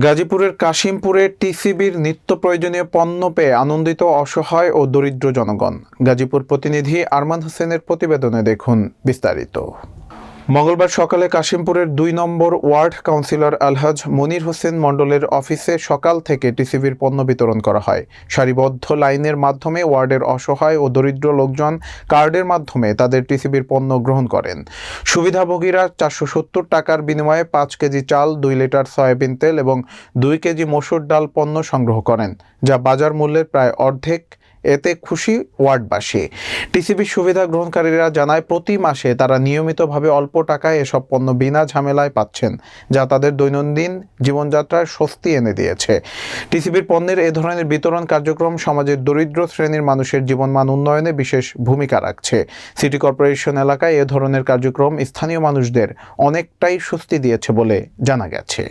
গাজীপুরের কাশিমপুরে টিসিবির নিত্য প্রয়োজনীয় পণ্য পেয়ে আনন্দিত, অসহায় ও দরিদ্র জনগণ। গাজীপুর প্রতিনিধি আরমান হোসেনের প্রতিবেদনে দেখুন বিস্তারিত। মঙ্গলবার সকালে কাশিমপুরের দুই নম্বর ওয়ার্ড কাউন্সিলর আলহাজ মনির হোসেন মণ্ডলের অফিসে সকাল থেকে টিসিবির পণ্য বিতরণ করা হয়। সারিবদ্ধ লাইনের মাধ্যমে ওয়ার্ডের অসহায় ও দরিদ্র লোকজন কার্ডের মাধ্যমে তাদের টিসিবির পণ্য গ্রহণ করেন। সুবিধাভোগীরা চারশো সত্তর টাকার বিনিময়ে পাঁচ কেজি চাল, দুই লিটার সয়াবিন তেল এবং দুই কেজি মসুর ডাল পণ্য সংগ্রহ করেন, যা বাজার মূল্যের প্রায় অর্ধেক এতে খুশি ওয়ার্ডবাসী। টিসিবি সুবিধা গ্রহণকারীরা জানায়, প্রতি মাসে তারা নিয়মিতভাবে অল্প টাকায় এসব পণ্য বিনা ঝামেলায় পাচ্ছেন, যা তাদের দৈনন্দিন জীবনযাত্রায় স্বস্তি এনে দিয়েছে। টিসিবির পণ্যের এ ধরনের বিতরণ কার্যক্রম সমাজের দরিদ্র শ্রেণির মানুষের জীবনমান উন্নয়নে বিশেষ ভূমিকা রাখছে। সিটি কর্পোরেশন এলাকায় এ ধরনের কার্যক্রম স্থানীয় মানুষদের অনেকটাই স্বস্তি দিয়েছে বলে জানা গেছে।